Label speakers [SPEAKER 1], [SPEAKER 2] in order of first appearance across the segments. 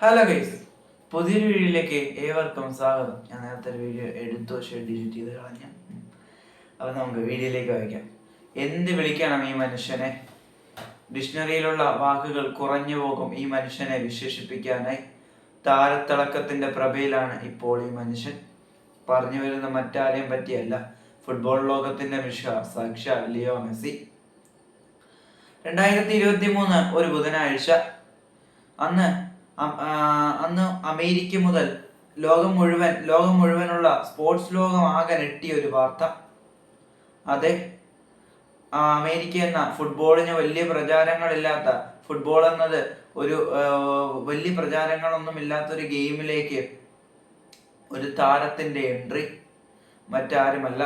[SPEAKER 1] Hello guys പുതിയൊരു വീഡിയോയിലേക്ക് ഏവർക്കും സ്വാഗതം. ഞാൻ നേരത്തെ ഒരു വീഡിയോ എടുത്തു പക്ഷേ ഡിലീറ്റ് ചെയ്ത് കളഞ്ഞ. അപ്പം നമുക്ക് വീഡിയോയിലേക്ക് വായിക്കാം. എന്ത് വിളിക്കണം ഈ മനുഷ്യനെ? ഡിക്ഷണറിയിലുള്ള വാക്കുകൾ കുറഞ്ഞു പോകും ഈ മനുഷ്യനെ വിശേഷിപ്പിക്കാനായി. താരത്തിളക്കത്തിന്റെ പ്രഭയിലാണ് ഇപ്പോൾ ഈ മനുഷ്യൻ. പറഞ്ഞു വരുന്ന മറ്റാരെയും പറ്റിയല്ല. ഫുട്ബോൾ ലോകത്തിന്റെ മിഷ സാക്ഷ ലിയോ മെസ്സി. രണ്ടായിരത്തി ഇരുപത്തി മൂന്ന് ഒരു ബുധനാഴ്ച. അന്ന് അന്ന് അമേരിക്ക മുതൽ ലോകം മുഴുവൻ ലോകം മുഴുവനുള്ള സ്പോർട്സ് ലോകം ആകെ നെട്ടിയ ഒരു വാർത്ത. അതെ അമേരിക്ക എന്ന ഫുട്ബോളിന് വലിയ പ്രചാരങ്ങളില്ലാത്ത ഫുട്ബോൾ എന്നത് ഒരു വലിയ പ്രചാരങ്ങളൊന്നും ഇല്ലാത്തൊരു ഗെയിമിലേക്ക് ഒരു താരത്തിന്റെ എൻട്രി മറ്റാരുമല്ല.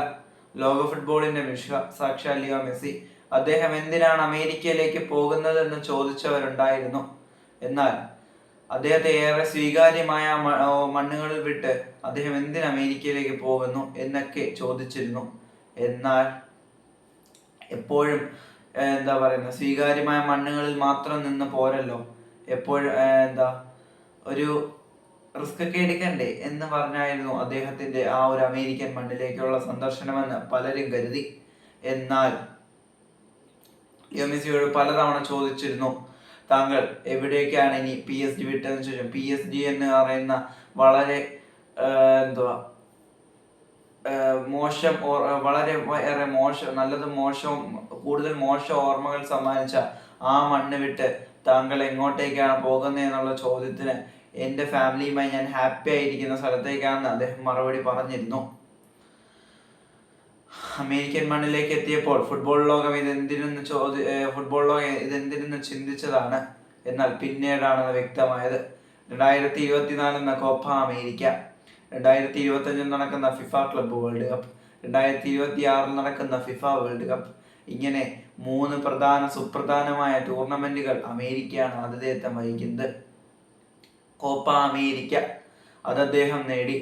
[SPEAKER 1] ലോക ഫുട്ബോളിന്റെ വിശ്വ സാക്ഷാ ലിയോ മെസ്സി. അദ്ദേഹം എന്തിനാണ് അമേരിക്കയിലേക്ക് പോകുന്നതെന്ന് ചോദിച്ചവരുണ്ടായിരുന്നു. എന്നാൽ അദ്ദേഹത്തെ ഏറെ സ്വീകാര്യമായ മണ്ണുകളിൽ വിട്ട് അദ്ദേഹം എന്തിന് അമേരിക്കയിലേക്ക് പോകുന്നു എന്നൊക്കെ ചോദിച്ചിരുന്നു. എന്നാൽ എപ്പോഴും എന്താ പറയുന്നത് സ്വീകാര്യമായ മണ്ണുകളിൽ മാത്രം നിന്ന് പോരല്ലോ. എപ്പോഴും എന്താ ഒരു റിസ്ക് ഒക്കെ എടുക്കണ്ടേ എന്ന് പറഞ്ഞായിരുന്നു അദ്ദേഹത്തിന്റെ ആ ഒരു അമേരിക്കൻ മണ്ണിലേക്കുള്ള സന്ദർശനമെന്ന് പലരും കരുതി. എന്നാൽ ലിയോ മെസ്സിയോട് പലതവണ ചോദിച്ചിരുന്നു താങ്കൾ എവിടേക്കാണ് ഇനി പി എസ് ഡി വിട്ടതെന്ന് ചോദിച്ചു പി എസ് ഡി എന്ന് പറയുന്ന വളരെ എന്തുവാ? മോശം വളരെ ഏറെ മോശം നല്ലത് മോശവും കൂടുതൽ മോശം ഓർമ്മകൾ സമ്മാനിച്ച ആ മണ്ണ് വിട്ട് താങ്കൾ എങ്ങോട്ടേക്കാണ് പോകുന്നത് എന്നുള്ള ചോദ്യത്തിന് എന്റെ ഫാമിലിയുമായി ഞാൻ ഹാപ്പി ആയിരിക്കുന്ന സ്ഥലത്തേക്കാണെന്ന് അദ്ദേഹം മറുപടി പറഞ്ഞിരുന്നു. അമേരിക്കൻ മണ്ണിലേക്ക് എത്തിയപ്പോൾ ഫുട്ബോൾ ലോകം ഇതെന്തിനെന്ന് ചോദി ഫുട്ബോൾ ലോകം ഇതെന്തിനെന്ന് ചിന്തിച്ചതാണ് എന്നാൽ പിന്നീടാണ് വ്യക്തമായത് രണ്ടായിരത്തി ഇരുപത്തിനാല് എന്ന കോപ്പ അമേരിക്ക രണ്ടായിരത്തി ഇരുപത്തി അഞ്ചിൽ നടക്കുന്ന ഫിഫ ക്ലബ്ബ് വേൾഡ് കപ്പ് രണ്ടായിരത്തി ഇരുപത്തി ആറിൽ നടക്കുന്ന ഫിഫ വേൾഡ് കപ്പ് ഇങ്ങനെ മൂന്ന് പ്രധാന സുപ്രധാനമായ ടൂർണമെന്റുകൾ അമേരിക്കയാണ് ആതിഥേയത്വം വഹിക്കുന്നത്. കോപ്പ അമേരിക്ക അത് അദ്ദേഹം നേടി.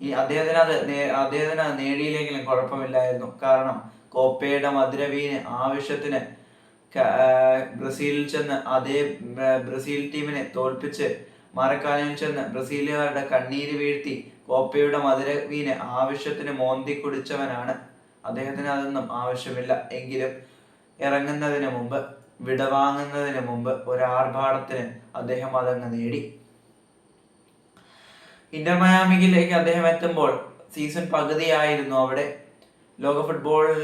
[SPEAKER 1] ഈ അദ്ദേഹത്തിന് അത് അദ്ദേഹത്തിന് നേടിയില്ലെങ്കിലും കുഴപ്പമില്ലായിരുന്നു. കാരണം കോപ്പയുടെ മധുരവീന് ആവശ്യത്തിന് ബ്രസീലിൽ ചെന്ന് അതേ ബ്രസീൽ ടീമിനെ തോൽപ്പിച്ച് മറക്കാനിൽ ചെന്ന് ബ്രസീലുകാരുടെ കണ്ണീര് വീഴ്ത്തി കോപ്പയുടെ മധുരവീന് ആവശ്യത്തിന് മോന്തി കുടിച്ചവനാണ്. അദ്ദേഹത്തിന് അതൊന്നും ആവശ്യമില്ല. എങ്കിലും ഇറങ്ങുന്നതിന് മുമ്പ് വിടവാങ്ങുന്നതിന് മുമ്പ് ഒരു ആർഭാടത്തിന് അദ്ദേഹം അതങ്ങ് നേടി. ഇന്റർ മയാമിയിലേക്ക് അദ്ദേഹം എത്തുമ്പോൾ സീസൺ പകുതിയായിരുന്നു അവിടെ. ലോക ഫുട്ബോളിൽ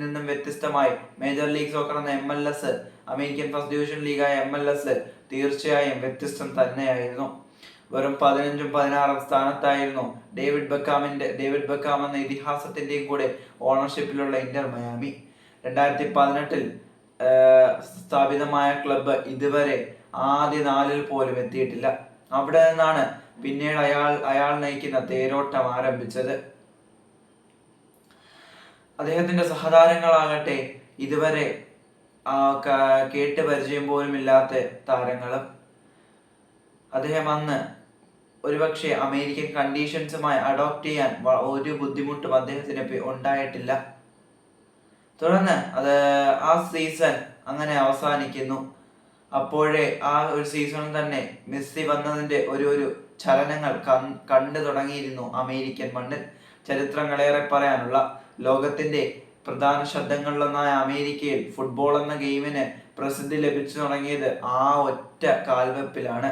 [SPEAKER 1] നിന്നും വ്യത്യസ്തമായി മേജർ ലീഗ് സോക്കർ എന്ന M L S American first division ലീഗായ M L S തീർച്ചയായും വ്യത്യസ്തം തന്നെയായിരുന്നു. വെറും പതിനഞ്ചും പതിനാറും സ്ഥാനത്തായിരുന്നു ഡേവിഡ് ബക്കാമിന്റെ ഡേവിഡ് ബക്കാം എന്ന ഇതിഹാസത്തിന്റെയും കൂടെ ഓണർഷിപ്പിലുള്ള ഇന്റർ മയാമി രണ്ടായിരത്തി പതിനെട്ടിൽ സ്ഥാപിതമായ ക്ലബ്ബ് ഇതുവരെ ആദ്യ നാലിൽ പോലും എത്തിയിട്ടില്ല. അവിടെ നിന്നാണ് പിന്നീട് അയാൾ അയാൾ നയിക്കുന്ന തേരോട്ടം ആരംഭിച്ചത്. അദ്ദേഹത്തിന്റെ സഹതാരങ്ങളാകട്ടെ ഇതുവരെ കേട്ട് പരിചയം പോലും ഇല്ലാത്ത താരങ്ങളും. അദ്ദേഹം അന്ന് ഒരുപക്ഷെ അമേരിക്കൻ കണ്ടീഷൻസുമായി അഡോപ്റ്റ് ചെയ്യാൻ ഒരു ബുദ്ധിമുട്ടും അദ്ദേഹത്തിന് ഉണ്ടായിട്ടില്ല. തുടർന്ന് അത് ആ സീസൺ അങ്ങനെ അവസാനിക്കുന്നു. അപ്പോഴേ ആ ഒരു സീസണിൽ തന്നെ മെസ്സി വന്നതിന്റെ ഒരു ഒരു ചലനങ്ങൾ കണ്ടു തുടങ്ങിയിരുന്നു അമേരിക്കൻ മണ്ണിൽ. ചരിത്രങ്ങളേറെ പറയാനുള്ള ലോകത്തിന്റെ പ്രധാന ശബ്ദങ്ങളിലൊന്നായ അമേരിക്കയിൽ ഫുട്ബോൾ എന്ന ഗെയിമിന് പ്രസിദ്ധി ലഭിച്ചു തുടങ്ങിയത് ആ ഒറ്റ കാൽവെപ്പിലാണ്.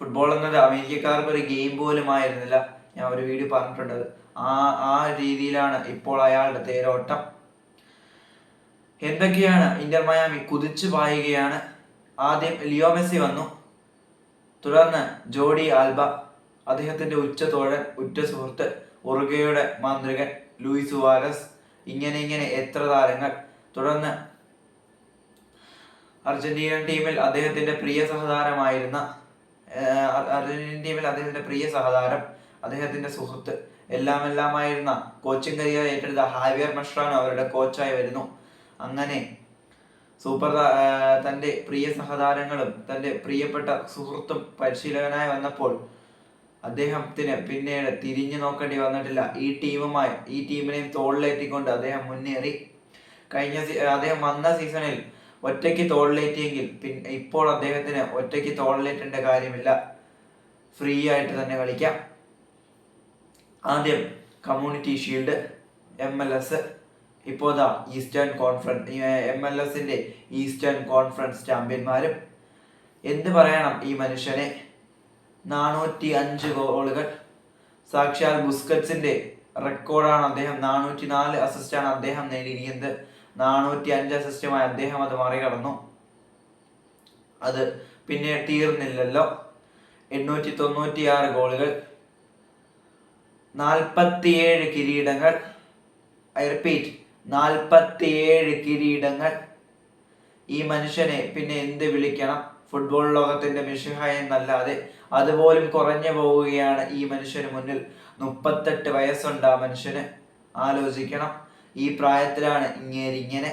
[SPEAKER 1] ഫുട്ബോൾ എന്നത് അമേരിക്കക്കാർക്ക് ഒരു ഗെയിം പോലും ആയിരുന്നില്ല ഞാൻ ഒരു വീഡിയോ പറഞ്ഞിട്ടുണ്ട്. ആ ആ രീതിയിലാണ് ഇപ്പോൾ അയാളുടെ തേരോട്ടം. എന്തൊക്കെയാണ് ഇന്റർ മയാമി കുതിച്ചു പായുകയാണ്? ആദ്യം ലിയോ മെസ്സി വന്നു. തുടർന്ന് ജോഡി ആൽബ അദ്ദേഹത്തിന്റെ ഉച്ച തോഴൻ ഉറ്റ സുഹൃത്ത് ഉറുഗയുടെ മാന്ത്രികൻ ലൂയിസ് വാലസ് ഇങ്ങനെ ഇങ്ങനെ എത്ര താരങ്ങൾ. തുടർന്ന് അർജന്റീനൻ ടീമിൽ അദ്ദേഹത്തിന്റെ പ്രിയ സഹതാരമായിരുന്ന ഏർ, അർ- അർജന്റീനൻ ടീമിൽ അദ്ദേഹത്തിന്റെ പ്രിയ സഹതാരം അദ്ദേഹത്തിന്റെ സുഹൃത്ത്. എല്ലാം എല്ലാമായിരുന്ന കോച്ചിങ് കരിയർ ഏറ്റെടുത്ത ഹാവിയർ മഷ്റാൻ അവരുടെ കോച്ചായി വരുന്നു. അങ്ങനെ സൂപ്പർ തന്റെ പ്രിയ സഹതാരങ്ങളും തന്റെ പ്രിയപ്പെട്ട സുഹൃത്തും പരിശീലകനായി വന്നപ്പോൾ അദ്ദേഹത്തിന് പിന്നീട് തിരിഞ്ഞു നോക്കേണ്ടി വന്നിട്ടില്ല. ഈ ടീമുമായി ഈ ടീമിനെയും തോളിലേറ്റിക്കൊണ്ട് അദ്ദേഹം മുന്നേറി. കഴിഞ്ഞ അദ്ദേഹം വന്ന സീസണിൽ ഒറ്റയ്ക്ക് തോളിലേറ്റിയെങ്കിൽ പിന്നെ ഇപ്പോൾ അദ്ദേഹത്തിന് ഒറ്റയ്ക്ക് തോളിലേറ്റേണ്ട കാര്യമില്ല. ഫ്രീ ആയിട്ട് തന്നെ കളിക്കാം. ആദ്യം community shield M L S ഇപ്പോൾ ദാ ഈസ്റ്റേൺ കോൺഫറൻസ് എം എൽ എസിന്റെ ഈസ്റ്റേൺ കോൺഫറൻസ് ചാമ്പ്യന്മാരും. എന്ത് പറയണം ഈ മനുഷ്യനെ? നാനൂറ്റി അഞ്ച് ഗോളുകൾ. സാക്ഷാൽ ബുസ്കറ്റ്സിന്റെ റെക്കോർഡാണ് അദ്ദേഹം. നാനൂറ്റി നാല് അസിസ്റ്റാണ് അദ്ദേഹം നേടിയിരിക്കുന്നത്. നാനൂറ്റി അഞ്ച് അസിസ്റ്റുമായി അദ്ദേഹം അത് മറികടന്നു. അത് പിന്നെ തീർന്നില്ലല്ലോ. എണ്ണൂറ്റി തൊണ്ണൂറ്റി ആറ് ഗോളുകൾ. നാൽപ്പത്തിയേഴ് കിരീടങ്ങൾ. I repeat. നാൽപ്പത്തിയേഴ് കിരീടങ്ങൾ ഈ മനുഷ്യനെ പിന്നെ എന്ത് വിളിക്കണം? ഫുട്ബോൾ ലോകത്തിന്റെ മിഷിഹ എന്നല്ലാതെ അതുപോലും കുറഞ്ഞു പോവുകയാണ് ഈ മനുഷ്യന് മുന്നിൽ. മുപ്പത്തെട്ട് വയസ്സുണ്ട് ആ മനുഷ്യന്. ആലോചിക്കണം. ഈ പ്രായത്തിലാണ് ഇങ്ങേരിങ്ങനെ.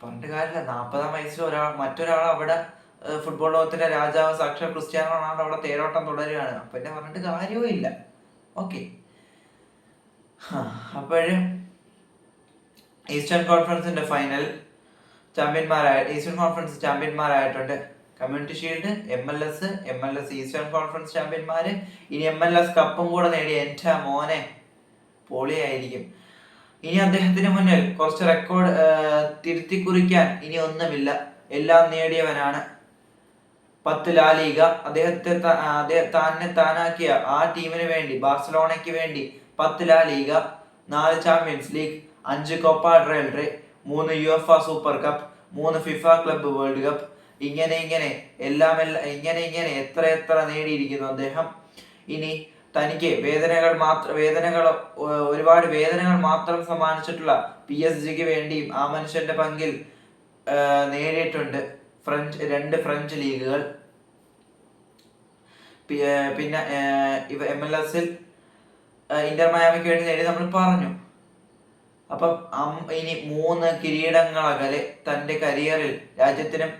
[SPEAKER 1] പറഞ്ഞിട്ട് കാര്യമില്ല നാൽപ്പതാം വയസ്സിൽ ഒരാൾ മറ്റൊരാൾ അവിടെ ഫുട്ബോൾ ലോകത്തിന്റെ രാജാവ് സാക്ഷാ ക്രിസ്ത്യാനോ റൊണാൾഡോ അവിടെ തേരോട്ടം തുടരുകയാണ്. പിന്നെ പറഞ്ഞിട്ട് കാര്യവും ഇല്ല ഓക്കെ അപ്പോഴും ഈസ്റ്റേൺ കോൺഫറൻസിന്റെ ഫൈനൽ ചാമ്പ്യന്മാരായ eastern conference ചാമ്പ്യന്മാരായിട്ടുണ്ട്. Community shield M L S M L S eastern conference ചാമ്പ്യന്മാര്. ഇനി എം എൽ എസ് കപ്പും കൂടെ നേടിയ എന്റെ മോനെ പൊളിയായിരിക്കും. ഇനി അദ്ദേഹത്തിന് മുന്നിൽ കുറച്ച് റെക്കോർഡ് തിരുത്തി കുറിക്കാൻ ഇനി ഒന്നുമില്ല. എല്ലാം നേടിയവനാണ് പത്ത് ലാ ലീഗ. അദ്ദേഹത്തെ താനെ തന്നെ താനാക്കിയ ആ ടീമിന് വേണ്ടി ബാർസലോണയ്ക്ക് വേണ്ടി പത്ത് ലാ ലീഗ നാല് ചാമ്പ്യൻസ് ലീഗ് അഞ്ച് കോപ്പ ഡ്രേൽ റേ മൂന്ന് യു എഫ് സൂപ്പർ കപ്പ് മൂന്ന് ഫിഫ ക്ലബ്ബ് വേൾഡ് കപ്പ് ഇങ്ങനെ ഇങ്ങനെ എല്ലാം എല്ലാം ഇങ്ങനെ ഇങ്ങനെ എത്ര എത്ര നേടിയിരിക്കുന്നു അദ്ദേഹം. ഇനി തനിക്ക് വേദനകൾ മാത്രം വേദനകൾ ഒരുപാട് വേദനകൾ മാത്രം സമ്മാനിച്ചിട്ടുള്ള പി എസ് ജിക്ക് വേണ്ടിയും ആ മനുഷ്യന്റെ പങ്കിൽ നേടിയിട്ടുണ്ട് ഫ്രഞ്ച് രണ്ട് ഫ്രഞ്ച് ലീഗുകൾ. പിന്നെ ഇവ എം എൽ എസിൽ ഇന്റർ മയാമിക്ക് വേണ്ടി നേടി നമ്മൾ പറഞ്ഞു. അപ്പം ഇനി മൂന്ന് കിരീടങ്ങളകലെ തന്റെ കരിയറിൽ രാജ്യത്തിനും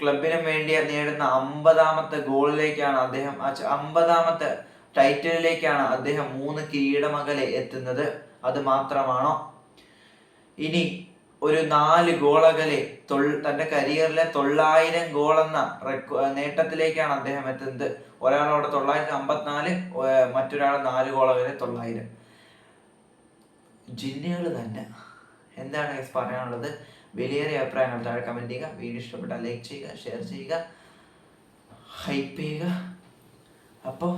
[SPEAKER 1] ക്ലബിനും വേണ്ടി നേടുന്ന അമ്പതാമത്തെ ഗോളിലേക്കാണ് അദ്ദേഹം അമ്പതാമത്തെ ടൈറ്റിലിലേക്കാണ് അദ്ദേഹം മൂന്ന് കിരീടമകലെ എത്തുന്നത്. അത് മാത്രമാണോ? ഇനി ഒരു നാല് ഗോളകലെ തൊൾ തന്റെ കരിയറിലെ തൊള്ളായിരം ഗോൾ എന്ന റെക്കോ നേട്ടത്തിലേക്കാണ് അദ്ദേഹം എത്തുന്നത്. ഒരാളവിടെ തൊള്ളായിരത്തി അമ്പത്തിനാല് മറ്റൊരാൾ നാല് ഗോളകലെ തൊള്ളായിരം. ജിന്നുകൾ തന്നെ. എന്താണ് ഗൈസ് പറയാനുള്ളത്? വലിയേറിയ അഭിപ്രായങ്ങൾ താഴെ കമന്റ് ചെയ്യുക. വീഡിയോ ഇഷ്ടപ്പെട്ടാൽ ലൈക്ക് ചെയ്യുക ഷെയർ ചെയ്യുക ഹൈപ്പ് ചെയ്യുക. അപ്പോൾ